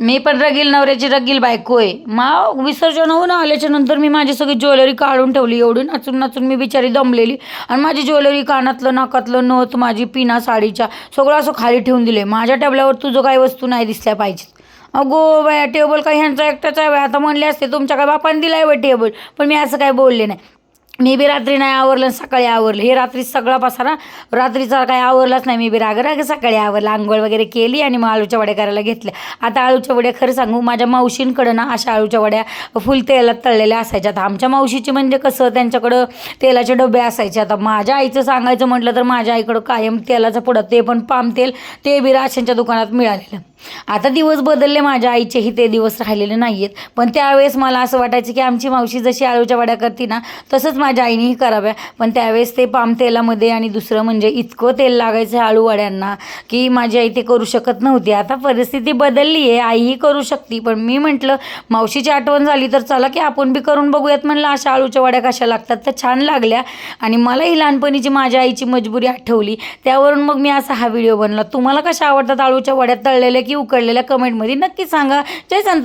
मी पण रगील नवऱ्याची रगील बायको आहे. मा विसर्जन होऊन आल्याच्यानंतर मी माझी सगळी ज्वेलरी काढून ठेवली. एवढी नाचून नाचून मी बिचारी दमलेली. आणि माझी ज्वेलरी कानातलं नाकातलं नथ माझी पिना साडीच्या सगळं असं खाली ठेवून दिले माझ्या टेबलावर तुझं काही वस्तू नाही दिसल्या पाहिजेत. अगो बाया टेबल काही ह्यांचा एकटाच आहे आता म्हणले असते तुमच्या काय बापाने दिला आहे टेबल? पण मी असं काय बोलले नाही. मी बी रात्री नाही आवरलं सकाळी आवरलं. हे रात्री सगळा पसारा रात्रीचा काही आवरलाच नाही मी बी राग. राग सकाळी आवरलं आंघोळ वगैरे केली आणि मग आळूच्या वड्या करायला घेतल्या. आता आळूच्या वड्या खरं सांगू माझ्या मावशींकडं ना अशा आळूच्या वड्या फुल तेलात तळलेल्या असायच्या. आता आमच्या मावशीची म्हणजे कसं त्यांच्याकडं तेलाचे डबे असायचे. आता माझ्या आईचं सांगायचं म्हटलं तर माझ्या आईकडं कायम तेलाचं पुढं ते पण पाम तेल ते बी राशनच्या दुकानात मिळालेलं. आता दिवस बदलले माझ्या आईचेही ते दिवस राहिलेले नाही आहेत पण त्यावेळेस मला असं वाटायचं की आमची मावशी जशी आळूच्या वड्या करते ना तसंच माझ्या आईनेही कराव्या. पण त्यावेळेस ते पाम तेलामध्ये आणि दुसरं म्हणजे इतकं तेल लागायचं आळू वड्यांना की माझी आई ते करू शकत नव्हती. आता परिस्थिती बदलली आहे. आईही करू शकते. पण मी म्हटलं मावशीची आठवण झाली तर चला की आपण बी करून बघूयात. म्हणलं अशा आळूच्या वड्या कशा लागतात? तर छान लागल्या. आणि मलाही लहानपणीची माझ्या आईची मजबुरी आठवली. त्यावरून मग मी असा हा व्हिडिओ बनला. तुम्हाला कशा आवडतात आळूच्या वड्या? तळलेल्या की उकडलेल्या? कमेंटमध्ये नक्की सांगा. जय संता